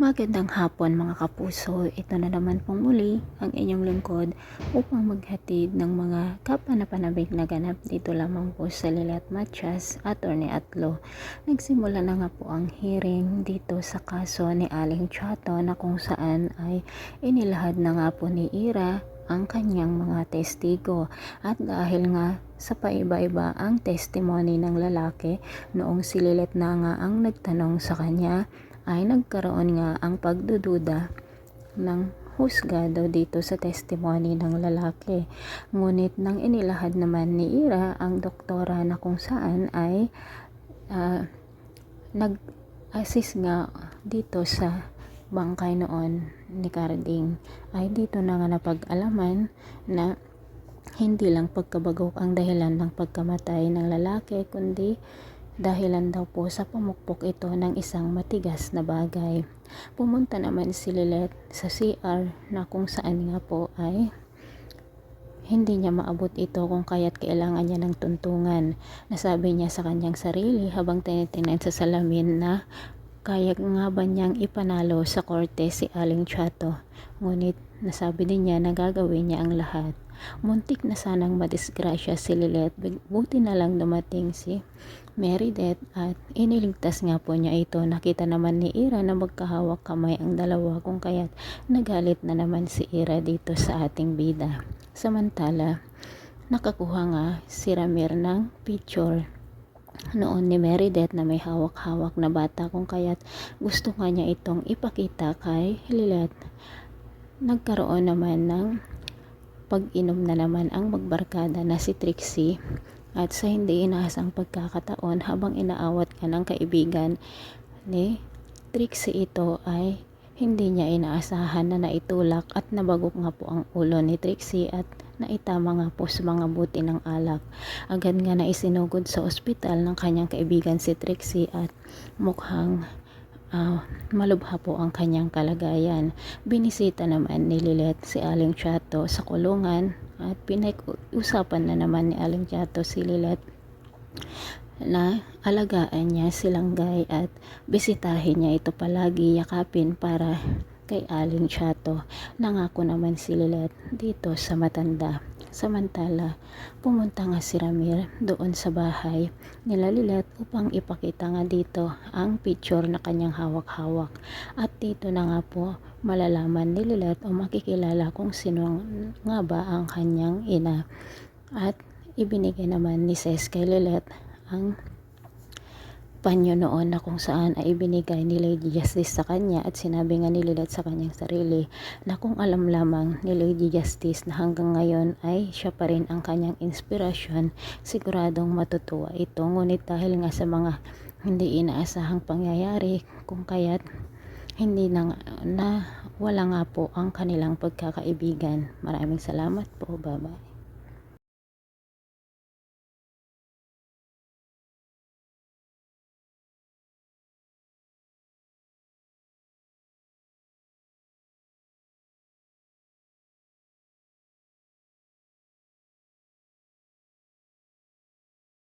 Magandang hapon mga kapuso. Ito na naman pong muli ang inyong lingkod upang maghatid ng mga kapanapanabik na ganap dito lamang po sa Lilat Matias, Atty. Atlo. Nagsimula na nga po ang hearing dito sa kaso ni Aling Chato na kung saan ay inilahad na nga po ni Ira ang kanyang mga testigo at dahil nga sa paiba-iba ang testimony ng lalaki noong si Lilet na nga ang nagtanong sa kanya ay nagkaroon nga ang pagdududa ng husgado dito sa testimony ng lalaki. Ngunit nang inilahad naman ni Ira ang doktora na kung saan ay uh, nag-assist nga dito sa bangkay noon ni Carding ay dito na nga napag-alaman na hindi lang pagkabagok ang dahilan ng pagkamatay ng lalaki kundi dahilan daw po sa pamukpok ito ng isang matigas na bagay. Pumunta naman si Lilet sa CR na kung saan nga po ay hindi niya maabot ito kung kaya't kailangan niya ng tuntungan. Nasabi niya sa kanyang sarili habang tinitingnan sa salamin na kaya nga ba niyang ipanalo sa korte si Aling Chato. Ngunit nasabi din niya na gagawin niya ang lahat. Muntik na sanang madisgrasya si Lilet. Buti na lang dumating si Meredith at iniligtas nga po niya ito. Nakita naman ni Ira na magkahawak kamay ang dalawa kung kaya't nagalit na naman si Ira dito sa ating bida. Samantala, nakakuha nga si Ramir ng picture noon ni Meredith na may hawak-hawak na bata kung kaya't gusto nga niya itong ipakita kay Lilet. Nagkaroon naman ng pag-inom na naman ang magbarkada na si Trixie at sa hindi inaasang pagkakataon habang inaawat ka ng kaibigan ni Trixie ito ay hindi niya inaasahan na naitulak at nabagok nga po ang ulo ni Trixie at naitama nga po sa mga buti ng alak. Agad nga na isinugod sa ospital ng kanyang kaibigan si Trixie at mukhang uh, malubha po ang kanyang kalagayan. Binisita naman ni Lilet si Aling Chato sa kulungan at pinag-usapan na naman ni Aling Chato si Lilet na alagaan niya silang gay at bisitahin niya ito palagi yakapin para kay Aling Chato. Nangako naman si Lilet dito sa matanda. Samantala, pumunta nga si Ramir doon sa bahay nila Lilet upang ipakita nga dito ang picture na kanyang hawak-hawak. At dito na nga po malalaman ni Lilet o makikilala kung sino nga ba ang kanyang ina. At ibinigay naman ni Ses kay Lilet ang panyo noon na kung saan ay ibinigay ni Lady Justice sa kanya at sinabi nga ni Lilet sa kanyang sarili na kung alam lamang ni Lady Justice na hanggang ngayon ay siya pa rin ang kanyang inspirasyon, siguradong matutuwa ito. Ngunit dahil nga sa mga hindi inaasahang pangyayari kung kaya't hindi na, na wala nga po ang kanilang pagkakaibigan. Maraming salamat po. Bye-bye.